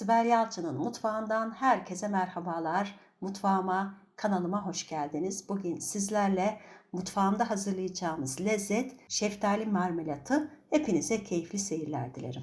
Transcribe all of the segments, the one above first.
Sibel Yalçın'ın mutfağından herkese merhabalar. Mutfağıma, kanalıma hoş geldiniz. Bugün sizlerle mutfağımda hazırlayacağımız lezzet şeftali marmelatı. Hepinize keyifli seyirler dilerim.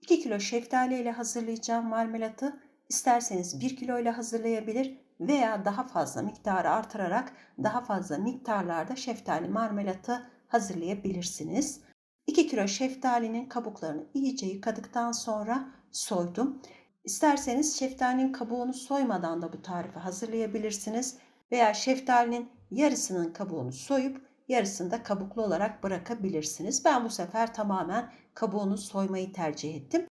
2 kilo şeftali ile hazırlayacağım marmelatı isterseniz 1 kilo ile hazırlayabilir veya daha fazla miktarı artırarak daha fazla miktarlarda şeftali marmelatı hazırlayabilirsiniz. 2 kilo şeftalinin kabuklarını iyice yıkadıktan sonra soydum. İsterseniz şeftalinin kabuğunu soymadan da bu tarifi hazırlayabilirsiniz. Veya şeftalinin yarısının kabuğunu soyup yarısını da kabuklu olarak bırakabilirsiniz. Ben bu sefer tamamen kabuğunu soymayı tercih ettim.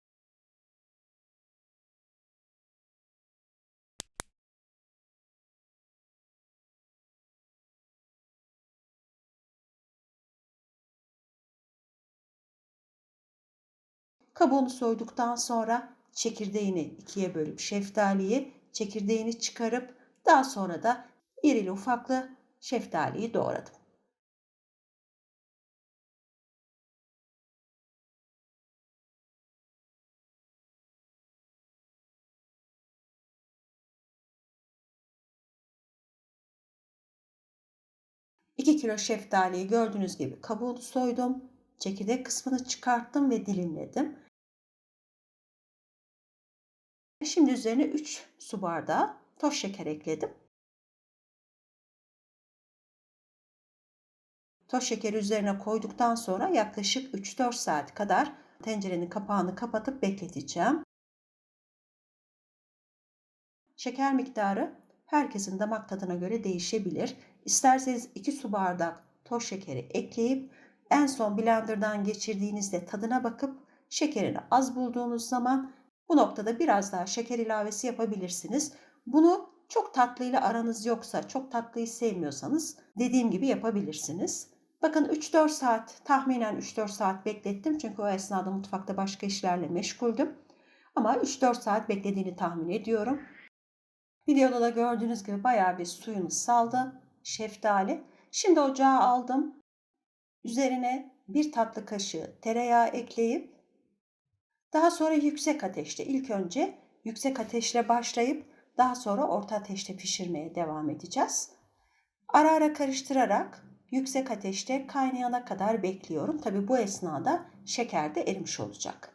Kabuğunu soyduktan sonra çekirdeğini ikiye bölüp şeftaliyi çekirdeğini çıkarıp daha sonra da irili ufaklı şeftaliyi doğradım. İki kilo şeftaliyi gördüğünüz gibi kabuğunu soydum. Çekirdek kısmını çıkarttım ve dilimledim. Şimdi üzerine 3 su bardağı toz şeker ekledim. Toz şekeri üzerine koyduktan sonra yaklaşık 3-4 saat kadar tencerenin kapağını kapatıp bekleteceğim. Şeker miktarı herkesin damak tadına göre değişebilir. İsterseniz 2 su bardak toz şekeri ekleyip en son blenderdan geçirdiğinizde tadına bakıp şekerini az bulduğunuz zaman bu noktada biraz daha şeker ilavesi yapabilirsiniz. Bunu çok tatlıyla aranız yoksa, çok tatlıyı sevmiyorsanız dediğim gibi yapabilirsiniz. Bakın 3-4 saat, tahminen 3-4 saat beklettim. Çünkü o esnada mutfakta başka işlerle meşguldüm. Ama 3-4 saat beklediğini tahmin ediyorum. Videoda da gördüğünüz gibi bayağı bir suyunu saldı şeftali. Şimdi ocağa aldım. Üzerine bir tatlı kaşığı tereyağı ekleyip daha sonra yüksek ateşte ilk önce yüksek ateşle başlayıp daha sonra orta ateşte pişirmeye devam edeceğiz. Ara ara karıştırarak yüksek ateşte kaynayana kadar bekliyorum. Tabi bu esnada şeker de erimiş olacak.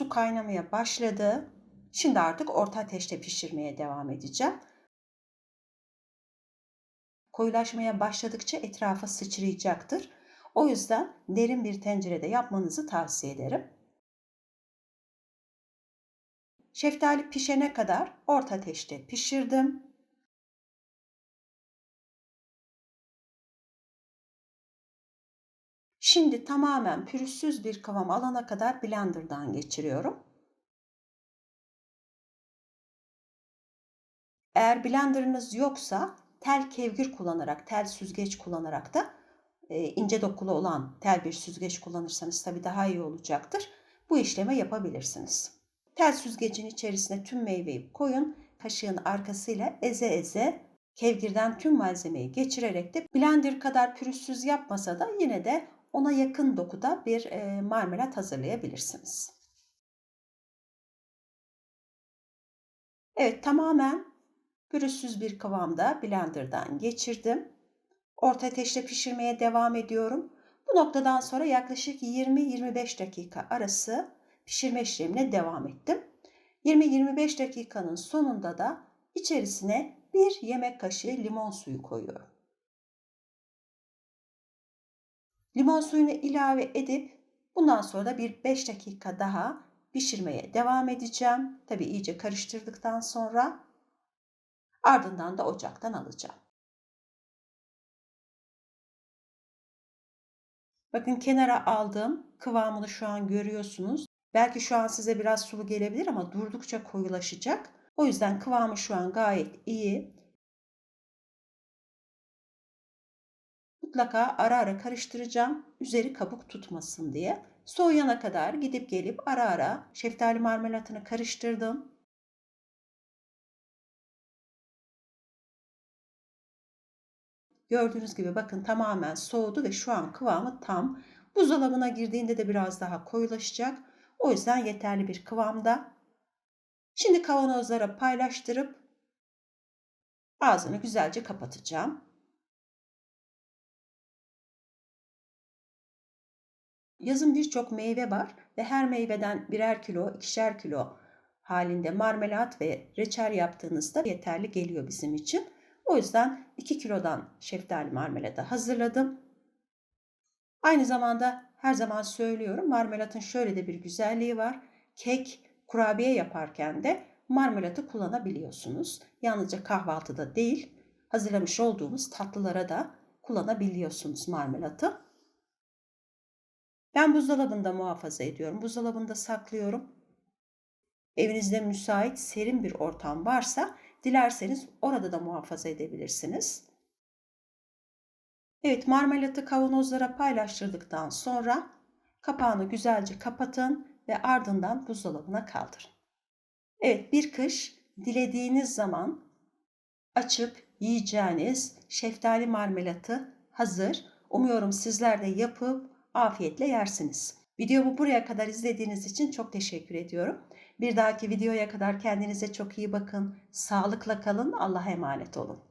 Su kaynamaya başladı. Şimdi artık orta ateşte pişirmeye devam edeceğim. Koyulaşmaya başladıkça etrafa sıçrayacaktır. O yüzden derin bir tencerede yapmanızı tavsiye ederim. Şeftali pişene kadar orta ateşte pişirdim. Şimdi tamamen pürüzsüz bir kıvam alana kadar blenderdan geçiriyorum. Eğer blenderınız yoksa tel kevgir kullanarak, tel süzgeç kullanarak da e, ince dokulu olan tel bir süzgeç kullanırsanız tabii daha iyi olacaktır. Bu işlemi yapabilirsiniz. Tel süzgecin içerisine tüm meyveyi koyun. Kaşığın arkasıyla eze eze kevgirden tüm malzemeyi geçirerek de blender kadar pürüzsüz yapmasa da yine de ona yakın dokuda bir e, marmelat hazırlayabilirsiniz. Evet tamamen pürüzsüz bir kıvamda blenderdan geçirdim. Orta ateşte pişirmeye devam ediyorum. Bu noktadan sonra yaklaşık 20-25 dakika arası pişirme işlemine devam ettim. 20-25 dakikanın sonunda da içerisine bir yemek kaşığı limon suyu koyuyorum. Limon suyunu ilave edip bundan sonra da bir 5 dakika daha pişirmeye devam edeceğim. Tabi iyice karıştırdıktan sonra ardından da ocaktan alacağım. Bakın kenara aldım. Kıvamını şu an görüyorsunuz. Belki şu an size biraz sulu gelebilir ama durdukça koyulaşacak. O yüzden kıvamı şu an gayet iyi. mutlaka ara ara karıştıracağım üzeri kabuk tutmasın diye. Soğuyana kadar gidip gelip ara ara şeftali marmelatını karıştırdım. Gördüğünüz gibi bakın tamamen soğudu ve şu an kıvamı tam. Buzdolabına girdiğinde de biraz daha koyulaşacak. O yüzden yeterli bir kıvamda. Şimdi kavanozlara paylaştırıp ağzını güzelce kapatacağım. Yazın birçok meyve var ve her meyveden birer kilo, ikişer kilo halinde marmelat ve reçel yaptığınızda yeterli geliyor bizim için. O yüzden 2 kilodan şeftali marmelatı hazırladım. Aynı zamanda her zaman söylüyorum marmelatın şöyle de bir güzelliği var. Kek, kurabiye yaparken de marmelatı kullanabiliyorsunuz. Yalnızca kahvaltıda değil, hazırlamış olduğumuz tatlılara da kullanabiliyorsunuz marmelatı. Ben buzdolabında muhafaza ediyorum. Buzdolabında saklıyorum. Evinizde müsait serin bir ortam varsa dilerseniz orada da muhafaza edebilirsiniz. Evet marmelatı kavanozlara paylaştırdıktan sonra kapağını güzelce kapatın ve ardından buzdolabına kaldırın. Evet bir kış dilediğiniz zaman açıp yiyeceğiniz şeftali marmelatı hazır. Umuyorum sizler de yapıp afiyetle yersiniz. Videomu buraya kadar izlediğiniz için çok teşekkür ediyorum. Bir dahaki videoya kadar kendinize çok iyi bakın. Sağlıkla kalın. Allah'a emanet olun.